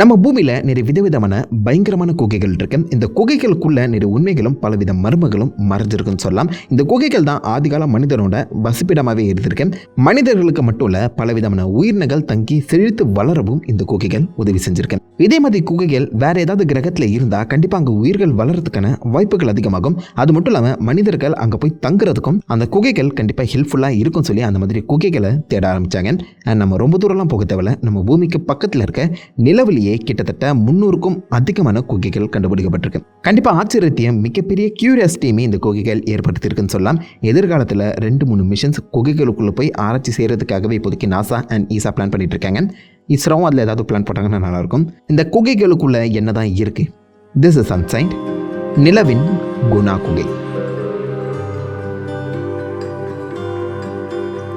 நம்ம பூமியில் நிறைய விதவிதமான பயங்கரமான குகைகள் இருக்கு. இந்த குகைகளுக்குள்ள நிறைய உண்மைகளும் பலவித மர்மங்களும் மறைஞ்சிருக்குன்னு சொல்லலாம். இந்த குகைகள் தான் ஆதிகால மனிதனோட வசிப்பிடமாகவே இருந்திருக்கு. மனிதர்களுக்கு மட்டும் இல்லை பலவிதமான உயிரினங்கள் தங்கி செழித்து வளரவும் இந்த குகைகள் உதவி செஞ்சிருக்கு. இதே மாதிரி குகைகள் வேற ஏதாவது கிரகத்தில் இருந்தால் கண்டிப்பாக அங்கே உயிர்கள் வளர்றதுக்கான வாய்ப்புகள் அதிகமாகும். அது மட்டும் இல்லாமல் மனிதர்கள் அங்கே போய் தங்குறதுக்கும் அந்த குகைகள் கண்டிப்பாக ஹெல்ப்ஃபுல்லாக இருக்கும் சொல்லி அந்த மாதிரி குகைகளை தேட ஆரம்பித்தாங்க நம்ம ரொம்ப தூரம்லாம் போக தேவையில்ல. நம்ம பூமிக்கு பக்கத்தில் இருக்க நிலவிலேயே கிட்டத்தட்ட முன்னூறுக்கும் அதிகமான குகைகள் கண்டுபிடிக்கப்பட்டிருக்கு. கண்டிப்பாக ஆச்சரியத்தையும் மிகப்பெரிய கியூரியாசிட்டியுமே இந்த குகைகள் ஏற்படுத்தியிருக்குன்னு சொல்லலாம். எதிர்காலத்தில் ரெண்டு மூணு மிஷன்ஸ் குகைகளுக்குள்ளே போய் ஆராய்ச்சி செய்கிறதுக்காகவே இப்போதைக்கு நாசா அண்ட் ஈஸா பிளான் பண்ணிட்டு இருக்காங்க இஸ்ரோவும் அதில் ஏதாவது பிளான் போட்டாங்கன்னா நல்லாயிருக்கும். இந்த குகைகளுக்குள்ள என்னதான் இருக்கு? திஸ் இஸ் அன்சைன்ட் நிலவின் குணா குகை.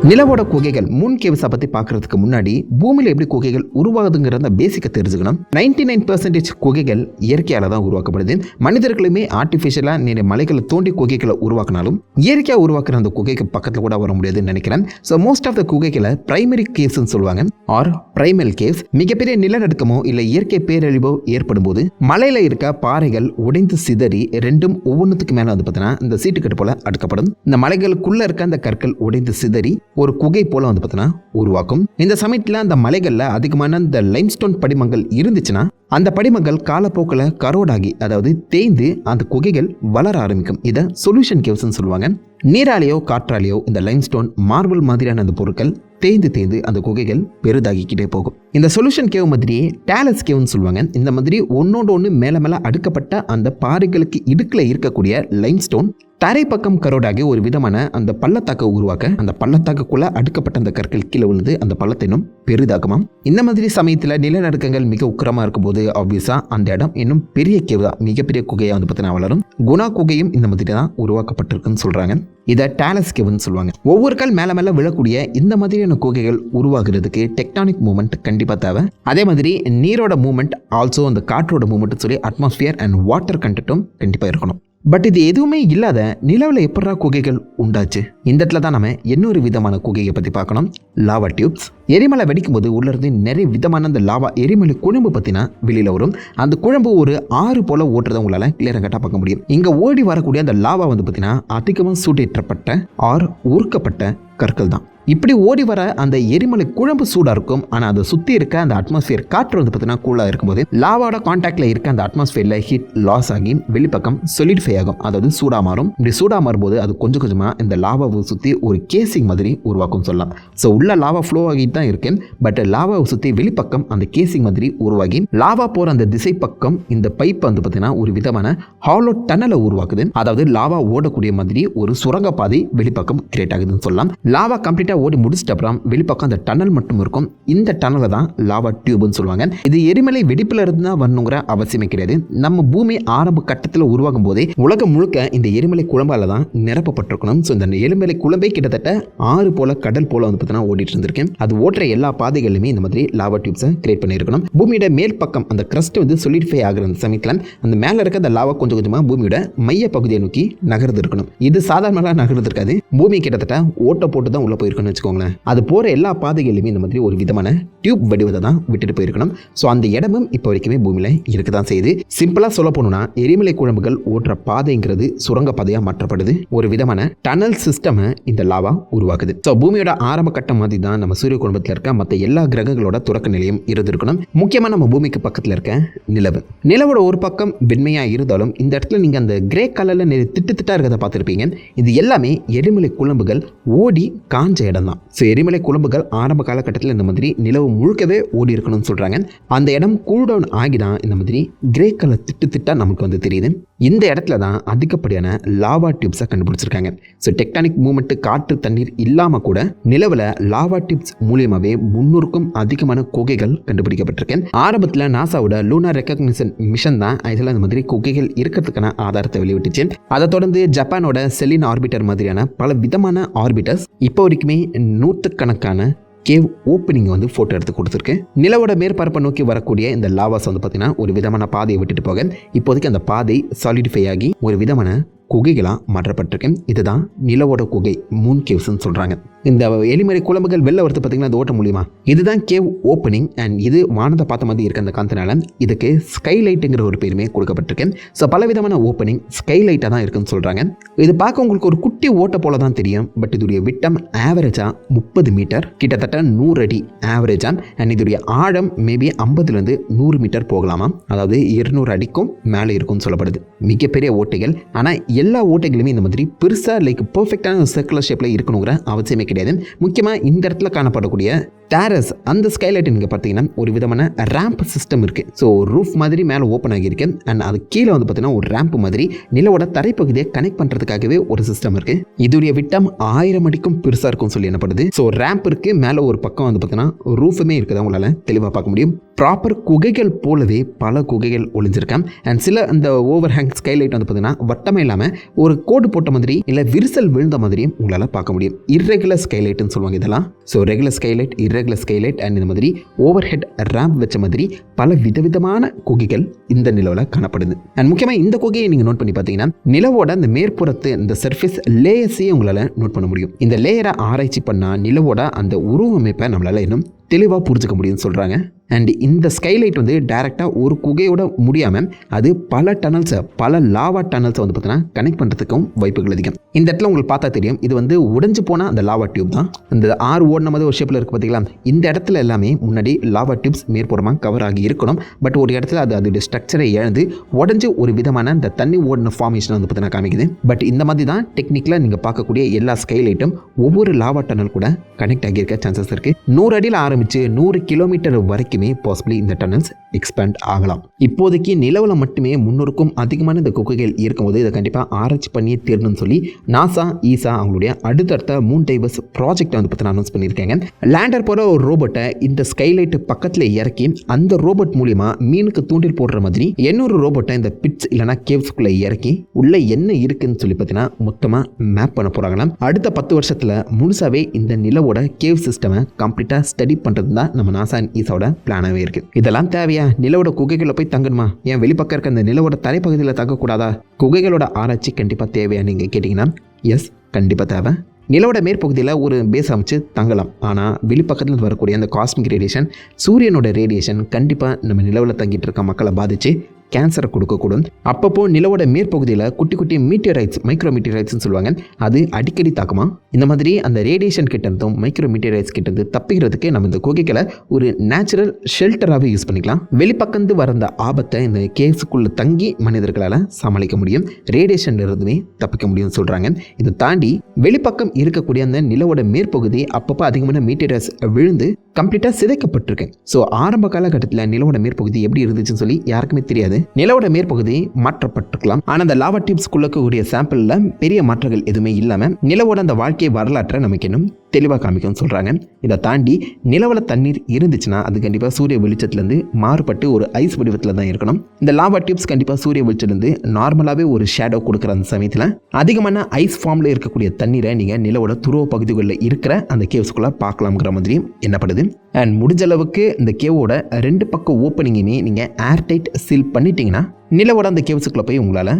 நிலவோட குகைகள் மூன் கேவ்ஸை பற்றி பார்க்கறதுக்கு முன்னாடி பூமியில் எப்படி குகைகள் உருவாகுதுங்கிற அந்த பேசிக்கை தெரிஞ்சுக்கணும். நைன்டி நைன் பர்சன்டேஜ் குகைகள் இயற்கையால் தான் உருவாக்கப்படுது. மனிதர்களுமே ஆர்டிஃபிஷியலாக நிறைய மலைகளை தோண்டி குகைகளை உருவாக்கினாலும் இயற்கையாக உருவாக்குற அந்த குகைக்கு பக்கத்தில் கூட வர முடியாதுன்னு நினைக்கிறேன். ஸோ மோஸ்ட் ஆஃப் த குகைகளை பிரைமரி கேவ்ஸ்னு சொல்லுவாங்க ஆர் பிரைமல் கேவ்ஸ் மிகப்பெரிய நிலநடுக்கமோ இல்லை இயற்கை பேரழிவோ ஏற்படும் போது மலையில் இருக்க பாறைகள் உடைந்து சிதறி ரெண்டும் ஒவ்வொன்றுத்துக்கு மேலே வந்து பார்த்தீங்கன்னா இந்த சீட்டுக்கட்டு போல அடுக்கப்படும். இந்த மலைகளுக்குள்ளே இருக்க அந்த கற்கள் உடைந்து சிதறி ஒரு குகை போல வந்து பார்த்தீங்கன்னா உருவாக்கும். இந்த சமயத்தில் அந்த மலைகளில் அதிகமான இந்த லைம்ஸ்டோன் படிமங்கள் இருந்துச்சுன்னா அந்த படிமங்கள் காலப்போக்கில் கரோடாகி அதாவது தேய்ந்து அந்த குகைகள் வளர ஆரம்பிக்கும். இதை சொல்யூஷன் கேவ்ஸ்னு சொல்லுவாங்க. நீராலேயோ காற்றாலேயோ இந்த லைம்ஸ்டோன் மார்பிள் மாதிரியான அந்த பொருட்கள் தேய்ந்து தேய்ந்து அந்த குகைகள் பெரிதாகிக்கிட்டே போகும். இந்த சொல்யூஷன் கேவ் மாதிரியே டேலஸ் கேவ்னு சொல்லுவாங்க. இந்த மாதிரி ஒன்னோட ஒன்று மேலே மேலே அடுக்கப்பட்ட அந்த பாறைகளுக்கு இடுக்கில் இருக்கக்கூடிய லைம்ஸ்டோன் தரை பக்கம் கரோடாகி ஒரு விதமான அந்த பள்ளத்தாக்கை உருவாக்க அந்த பள்ளத்தாக்குக்குள்ள அடுக்கப்பட்ட அந்த கற்கள் கீழே விழுந்து அந்த பள்ளத்தை இன்னும் பெரிதாகுமாம் இந்த மாதிரி சமயத்தில் நிலநடுக்கங்கள் மிக உக்கரமாக இருக்கும்போது ஆப்வியஸாக அந்த இடம் இன்னும் பெரிய கேவ் தான் மிகப்பெரிய குகையாக வந்து பார்த்தீங்கன்னா வளரும். குணா குகையும் இந்த மாதிரி தான் உருவாக்கப்பட்டிருக்குன்னு சொல்கிறாங்க இதை டேலஸ் கேவ்னு சொல்லுவாங்க. ஒவ்வொரு கால் மேலே மேலே விழக்கூடிய இந்த மாதிரியான குகைகள் உருவாகிறதுக்கு டெக்டானிக் மூமெண்ட் கண்டிப்பாக தேவை. அதே மாதிரி நீரோட மூமெண்ட் ஆல்சோ அந்த காற்றோட மூமெண்ட் சொல்லி அட்மாஸ்பியர் அண்ட் வாட்டர் கண்டென்ட்டும் கண்டிப்பாக இருக்கணும். பட் இது எதுவுமே இல்லாத நிலவில் எப்படா குகைகள் உண்டாச்சு? இந்த இடத்துல தான் நம்ம இன்னொரு விதமான குகையை பற்றி பார்க்கணும். லாவா டியூப்ஸ் எரிமலை வெடிக்கும் போது உள்ளிருந்து நிறைய விதமான அந்த லாவா எரிமலை குழம்பு பற்றினா வெளியில் வரும். அந்த குழம்பு ஒரு ஆறு போல் ஓட்டுறதை உங்களால் கிளியராக கட்டாக பார்க்க முடியும். இங்கே ஓடி வரக்கூடிய அந்த லாவா வந்து பார்த்தீங்கன்னா அதிகமாக சூடேற்றப்பட்ட ஆர் உருக்கப்பட்ட கற்கள் தான். இப்படி ஓடி வர அந்த எரிமலை குழம்பு சூடாக இருக்கும். ஆனால் அதை சுற்றி இருக்க அந்த அட்மாஸ்பியர் காற்று வந்து பார்த்தீங்கன்னா கூலாக இருக்கும்போது லாவோட காண்டாக்டில் இருக்க அந்த அட்மாஸ்பியரில் ஹீட் லாஸ் ஆகி வெளிப்பக்கம் சொலிடிஃபை ஆகும். அதாவது சூடாக மாறும். இப்படி சூடாக மாறும்போது அது கொஞ்சம் கொஞ்சமாக இந்த லாவாவை சுற்றி ஒரு கேசிங் மாதிரி உருவாக்கும் சொல்லலாம். ஸோ உள்ள லாவா ஃப்ளோ ஆகிட்டு தான் இருக்கு. பட் லாவாவை சுற்றி வெளிப்பக்கம் அந்த கேசிங் மாதிரி உருவாகி லாவா போகிற அந்த திசை பக்கம் இந்த பைப் வந்து பார்த்தீங்கன்னா ஒரு விதமான ஹாலோ டனலை உருவாக்குது. அதாவது லாவா ஓடக்கூடிய மாதிரி ஒரு சுரங்கப்பாதை வெளிப்பக்கம் கிரியேட் ஆகுதுன்னு சொல்லலாம். லாவா கம்ப்ளீட்டாக ஓடி முடிச்சிட்ட அப்புறம் வெளிப்பக்கம் அந்த டனல் மட்டும் இருக்கும். இந்த டனலை தான் லாவா டியூப்னு சொல்லுவாங்க. இது எரிமலை வெடிப்புல இருந்து தான் வரணுங்கிற அவசியமே கிடையாது. நம்ம பூமி ஆரம்ப கட்டத்தில் உருவாகும் போதே உலகம் முழுக்க இந்த எரிமலை குழம்பால தான் நிரப்பப்பட்டிருக்கணும். ஸோ இந்த எரிமலை குழம்பே கிட்டத்தட்ட ஆறு போல கடல் போல வந்து பார்த்தீங்கன்னா ஓடிட்டு இருந்திருக்கேன் அது ஓட்டுற எல்லா பாதைகளிலுமே இந்த மாதிரி லாவா டியூப்ஸை கிரியேட் பண்ணியிருக்கணும். பூமியோட மேல் பக்கம் அந்த கிரஸ்ட் வந்து சொலிடிஃபை ஆகிற அந்த சமயத்தில் அந்த மேலே இருக்க அந்த லாவா கொஞ்சம் கொஞ்சமாக பூமியோட மைய பகுதியை நோக்கி நகர்ந்து இருக்கணும் இது சாதாரணமாக நகர்ந்து இருக்காது பூமி கிட்டத்தட்ட ஓட்ட போட்டு தான் உள்ளே போயிருக்கணும். போயிருக்கணும்னு வச்சுக்கோங்களேன். அது போகிற எல்லா பாதைகளிலுமே இந்த மாதிரி ஒரு விதமான டியூப் வடிவத்தை தான் விட்டுட்டு போயிருக்கணும். ஸோ அந்த இடமும் இப்போ வரைக்குமே பூமியில் இருக்க தான் செய்யுது சிம்பிளாக சொல்ல போனோம்னா எரிமலை குழம்புகள் ஓட்டுற பாதைங்கிறது சுரங்க பாதையாக மாற்றப்படுது. ஒரு விதமான டனல் சிஸ்டமை இந்த லாவா உருவாக்குது. ஸோ பூமியோட ஆரம்ப கட்டம் மாதிரி தான் நம்ம சூரிய குடும்பத்தில் இருக்க மற்ற எல்லா கிரகங்களோட தொடக்க நிலையம் இருந்திருக்கணும். முக்கியமாக நம்ம பூமிக்கு பக்கத்தில் இருக்க நிலவு. நிலவோட ஒரு பக்கம் வெண்மையாக இருந்தாலும் இந்த இடத்துல நீங்கள் அந்த கிரே கலரில் திட்டு திட்டாக இருக்கிறத பார்த்துருப்பீங்க. இது எல்லாமே எரிமலை குழம்புகள் ஓடி காஞ்ச இடம் தான் ஸோ எரிமலை குழம்புகள் ஆரம்ப காலகட்டத்தில் இந்த மாதிரி நிலவு முழுக்கவே ஓடி இருக்கணும்னு சொல்கிறாங்க அந்த இடம் கூல் டவுன் ஆகி தான் இந்த மாதிரி கிரே கலர் திட்டு திட்டா நமக்கு வந்து தெரியுது. இந்த இடத்துல தான் அதிகப்படியான லாவா டியூப்ஸை கண்டுபிடிச்சிருக்காங்க. ஸோ டெக்டானிக் மூமெண்ட்டு காற்று தண்ணீர் இல்லாமல் கூட நிலவில் லாவா டியூப்ஸ் மூலியமாகவே முன்னூறுக்கும் அதிகமான குகைகள் கண்டுபிடிக்கப்பட்டிருக்கு ஆரம்பத்தில் நாசாவோட லூனா ரெக்கக்னிஷன் மிஷன் தான் இதில் அந்த மாதிரி குகைகள் இருக்கிறதுக்கான ஆதாரத்தை வெளியிட்டுச்சு. அதை தொடர்ந்து ஜப்பானோட செலின் ஆர்பிட்டர் மாதிரியான பல விதமான ஆர்பிட்டர்ஸ் இப்போ வரைக்குமே நூற்றுக்கணக்கான கேவ் ஓப்பனிங் வந்து ஃபோட்டோ எடுத்து கொடுத்துருக்கு நிலவோட மேற்பரப்பை நோக்கி வரக்கூடிய இந்த லாவாஸ் வந்து பார்த்தீங்கன்னா ஒரு விதமான பாதையை விட்டுட்டு போக இப்போதைக்கு அந்த பாதை சாலிடிஃபை ஆகி ஒரு விதமான குகைகளாக மாற்றப்பட்டிருக்கு இதுதான் நிலவோட குகை மூன் கேவ்ஸ்ன்னு சொல்கிறாங்க இந்த எலிமறை குழம்புகள் வெளில வரது பார்த்தீங்கன்னா அந்த ஓட்ட மூலியமா இதுதான் கேவ் ஓப்பனிங் அண்ட் இது வானத்தை பார்த்த மாதிரி இருக்க அந்த காந்தனால. இதுக்கு ஸ்கைலைட்டுங்கிற ஒரு பேருமே கொடுக்கப்பட்டிருக்கு ஸோ பலவிதமான ஓப்பனிங் ஸ்கைலைட்டாக தான் இருக்குன்னு சொல்கிறாங்க இது பார்க்க உங்களுக்கு ஒரு குட்டி ஓட்ட போல தான் தெரியும். பட் இதோடைய விட்டம் ஆவரேஜாக முப்பது மீட்டர் கிட்டத்தட்ட நூறு அடி ஆவரேஜாக அண்ட் இதோடைய ஆழம் மேபி ஐம்பதுலேருந்து நூறு மீட்டர் போகலாமா? அதாவது இருநூறு அடிக்கும் மேலே இருக்கும்னு சொல்லப்படுது. மிகப்பெரிய ஓட்டைகள். ஆனால் எல்லா ஓட்டைகளுமே இந்த மாதிரி பெருசாக லைக் பர்ஃபெக்டான சர்க்குலர் ஷேப்பில் இருக்கணுங்கிற அவசியமே கிடையாது. முக்கியமாக இந்த இடத்துல காணப்படக்கூடிய டேரஸ் அந்த ஸ்கைலைட் இங்கே பார்த்தீங்கன்னா ஒரு விதமான ரேம்ப் சிஸ்டம் இருக்குது ஸோ ரூஃப் மாதிரி மேலே ஓப்பன் ஆகியிருக்கு. அண்ட் அது கீழே வந்து பார்த்தீங்கன்னா ஒரு ரேம்ப் மாதிரி நிலவோட தரைப்பகுதியை கனெக்ட் பண்ணுறதுக்காகவே ஒரு சிஸ்டம் இருக்குது இதோடைய விட்டம் ஆயிரம் அடிக்கும் பெருசாக இருக்கும் சொல்லி என்னப்படுது ஸோ ரேம்ப் இருக்குது மேலே ஒரு பக்கம் வந்து பார்த்தீங்கன்னா ரூஃபுமே இருக்குது உங்களால் தெளிவாக பார்க்க முடியும். ப்ராப்பர் குகைகள் போலவே பல குகைகள் ஒளிஞ்சிருக்கேன் அண்ட் சில அந்த ஓவர் ஹேங் ஸ்கைலைட் வந்து பார்த்தீங்கன்னா வட்டமே இல்லாமல் ஒரு கோடு போட்ட மாதிரி இல்லை விரிசல் விழுந்த மாதிரியும் உங்களால் பார்க்க முடியும். இர்ரெகுலர் ஸ்கைலைட்னு சொல்லுவாங்க இதெல்லாம். So regular skylight irregular skylight and இந்த மாதிரி ஓவர் ஹெட் ரேம்ப் வச்ச மாதிரி பல விதவிதமான குகைகள் இந்த நிலவில் காணப்படுது. அண்ட் முக்கியமாக இந்த குகையை நீங்கள் நோட் பண்ணி பார்த்தீங்கன்னா நிலவோட இந்த மேற்புறத்து இந்த சர்ஃபேஸ் லேயர்ஸையும் உங்களால் நோட் பண்ண முடியும். இந்த லேயரை ஆராய்ச்சி பண்ணால் நிலவோட அந்த உருவமைப்பை நம்மளால் இன்னும் தெளிவாக புரிஞ்சுக்க முடியும்னு சொல்கிறாங்க அண்ட் இந்த ஸ்கைலைட் வந்து டைரெக்டாக ஒரு குகையோட முடியாமல் அது பல டனல்ஸை பல லாவா டனல்ஸை வந்து பார்த்தீங்கன்னா கனெக்ட் பண்ணுறதுக்கும் வாய்ப்புகள் அதிகம். இந்த இடத்துல உங்களுக்கு பார்த்தா தெரியும் இது வந்து உடஞ்சு போனால் அந்த லாவா டியூப் தான். இந்த ஆறு ஓடின மாதிரி ஒரு ஷேப்பில் இருக்குது பார்த்தீங்களா இந்த இடத்துல எல்லாமே முன்னாடி லாவா டியூப்ஸ் மேற்புறமாக கவர் ஆகி இருக்கணும். பட் ஒரு இடத்துல அது அதோடைய ஸ்ட்ரக்சரை இழந்து உடஞ்சி ஒரு விதமான இந்த தண்ணி ஓடின ஃபார்மேஷன் வந்து பார்த்தீங்கன்னா காமிக்குது. பட் இந்த மாதிரி தான் டெக்னிக்கலாக நீங்கள் பார்க்கக்கூடிய எல்லா ஸ்கைலைட்டும் ஒவ்வொரு லாவா டனல் கூட கனெக்ட் ஆகியிருக்க சான்சஸ் இருக்குது நூறு அடியில் ஆரம்பித்து நூறு கிலோமீட்டர் வரைக்கும் பாசிபிளி இந்த டனல்ஸ் எக்ஸ்பேண்ட் ஆகலாம். இப்போதைக்கு நிலவில் மட்டுமே முன்னூறுக்கும் அதிகமான இந்த குகைகள் இருக்கும்போது இதை கண்டிப்பாக ஆராய்ச்சி பண்ணியே தீரணும்னு சொல்லி நாசா ஈசா அவங்களுடைய அடுத்தடுத்த மூன் டைவர்ஸ் ப்ராஜெக்ட் வந்து பற்றி அனௌன்ஸ் பண்ணியிருக்காங்க. லேண்டர் போகிற ஒரு ரோபோட்டை இந்த ஸ்கைலைட் பக்கத்தில் இறக்கி அந்த ரோபோட் மூலிமா மீனுக்கு தூண்டில் போடுற மாதிரி இன்னொரு ரோபோட்டை இந்த பிட்ஸ் இல்லைனா கேவ்ஸ்குள்ளே இறக்கி உள்ளே என்ன இருக்குன்னு சொல்லி பார்த்தீங்கன்னா மொத்தமாக மேப் பண்ண போகிறாங்களாம் அடுத்த பத்து வருஷத்தில் முழுசாவே இந்த நிலவோட கேவ் சிஸ்டமை கம்ப்ளீட்டாக ஸ்டடி பண்ணுறது தான் நம்ம நாசா அண்ட் ஈசாவோட பிளானாகவே இருக்குது இதெல்லாம் தேவையா? நிலவோட குகைகளை போய் தங்கணுமா? ஏன் வெளிப்பக்கம் இருக்க அந்த நிலவோட தரைப்பகுதியில் தங்கக்கூடாதா? குகைகளோட ஆராய்ச்சி கண்டிப்பாக தேவையா நீங்கள் கேட்டிங்கன்னா? எஸ் கண்டிப்பாக தேவை. நிலவோட மேற்பகுதியில் ஒரு பேஸ் அமைச்சு தங்கலாம். ஆனால் வெளிப்பக்கத்தில் வரக்கூடிய அந்த காஸ்மிக் ரேடியேஷன் சூரியனோட ரேடியேஷன் கண்டிப்பாக நம்ம நிலவில் தங்கிட்டு இருக்க மக்களை பாதித்து கேன்சரை கொடுக்கக்கூடும். அப்பப்போ நிலவோட மேற்பகுதியில் குட்டி குட்டி மீட்டியரைட்ஸ் மைக்ரோ மீட்டியரைட்ஸ்னு சொல்லுவாங்க. அது அடிக்கடி தாக்குமா? இந்த மாதிரி அந்த ரேடியேஷன் கிட்ட இருந்தும் மைக்ரோ மீட்டியரைட்ஸ் கிட்ட இருந்து தப்பிக்கிறதுக்கு நம்ம இந்த குகைகளை ஒரு நேச்சுரல் ஷெல்டராகவே யூஸ் பண்ணிக்கலாம். வெளிப்பக்கந்து வர அந்த ஆபத்தை இந்த கேஸுக்குள்ளே தங்கி மனிதர்களால் சமாளிக்க முடியும். ரேடியேஷன் இருந்துமே தப்பிக்க முடியும்னு சொல்கிறாங்க இதை தாண்டி வெளிப்பக்கம் இருக்கக்கூடிய அந்த நிலவோட மேற்பகுதி அப்பப்போ அதிகமான மீட்டியரைட்ஸ் விழுந்து கம்ப்ளீட்டாக சிதைக்கப்பட்டிருக்கு. ஸோ ஆரம்ப காலகட்டத்தில் நிலவோட மேற்பகுதி எப்படி இருந்துச்சுன்னு சொல்லி யாருக்குமே தெரியாது. நிலவோட மேற்பகுதி மாற்றப்பட்டிருக்கலாம். ஆனால் அந்த லாவா டியூப்ஸ்குள்ள இருக்கக்கூடிய சாம்பிளில் பெரிய மாற்றங்கள் எதுவுமே இல்லாமல் நிலவோட அந்த வாழ்க்கை வரலாற்றை நமக்கு இன்னும் தெளிவாக காமிக்கும்னு சொல்கிறாங்க இதை தாண்டி நிலவில் தண்ணீர் இருந்துச்சுன்னா அது கண்டிப்பாக சூரிய வெளிச்சத்துலேருந்து மாறுபட்டு ஒரு ஐஸ் வடிவத்தில் தான் இருக்கணும். இந்த லாவா டியூப்ஸ் கண்டிப்பாக சூரிய வெளிச்சத்துலேருந்து நார்மலாகவே ஒரு ஷேடோ கொடுக்குற அந்த சமயத்தில் அதிகமான ஐஸ் ஃபார்மில் இருக்கக்கூடிய தண்ணீரை நீங்கள் நிலவோட துருவ பகுதிகளில் இருக்கிற அந்த கேவ்ஸ்குள்ளே பார்க்கலாம்ங்கிற மாதிரியும் என்னப்படுது அண்ட் முடிஞ்ச அளவுக்கு இந்த கேவோட ரெண்டு பக்கம் ஓப்பனிங்குமே நீங்கள் ஏர்டைட் சீல் பண்ணிட்டீங்கன்னா நிலவோட அந்த கேவ்ஸுக்குள்ளே போய் உங்களால்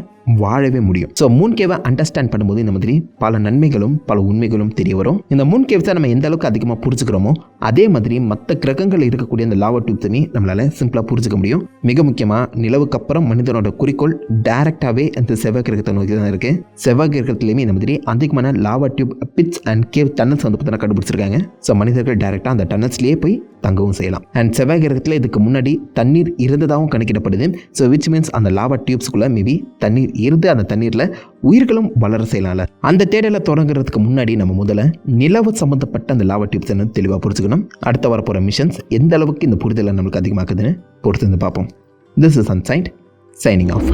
வாழவே முடியும். ஸோ மூன் கேவை அண்டர்ஸ்டாண்ட் பண்ணும்போது இந்த மாதிரி பல நன்மைகளும் பல உண்மைகளும் தெரிய வரும். இந்த மூன் கேவ்ஸை நம்ம எந்த அளவுக்கு அதிகமாக புரிஞ்சுக்கிறோமோ அதே மாதிரி மற்ற கிரகங்கள் இருக்கக்கூடிய அந்த லாவா டியூப்ஸுமே நம்மளால் சிம்பிளாக புரிஞ்சுக்க முடியும். மிக முக்கியமாக நிலவுக்கு அப்புறம் மனிதனோட குறிக்கோள் டைரக்டாகவே அந்த செவ்வாய் கிரகத்தை நோக்கி தான் இருக்குது செவ்வாய் கிரகத்துலேயுமே இந்த மாதிரி அதிகமான lava tube pits and cave tunnels வந்து பார்த்தீங்கன்னா கண்டுபிடிச்சிருக்காங்க. ஸோ மனிதர்கள் டைரெக்டாக அந்த டன்னல்ஸ்லேயே போய் தங்கவும் செய்யலாம். அண்ட் செவ்வாய் கிரகத்தில் இதுக்கு முன்னாடி தண்ணீர் இருந்ததாகவும் கணக்கிடப்படுது. ஸோ விச் மீன்ஸ் அந்த லாவா டியூப்ஸ்குள்ளே மேபி தண்ணீர் இருந்து அந்த தண்ணீரில் உயிர்களும் வளர செய்யலாம்ல. அந்த தேடலை தொடங்குறதுக்கு முன்னாடி நம்ம முதல்ல நிலவு சம்மந்தப்பட்ட அந்த லாவா டியூப்ஸ் என்ன தெளிவாக புரிஞ்சுக்கணும். அடுத்த வரப்போகிற மிஷன்ஸ் எந்த அளவுக்கு இந்த புரிதலை நம்மளுக்கு அதிகமாக்குதுன்னு பொறுத்து வந்து பார்ப்போம். This is ancient shining of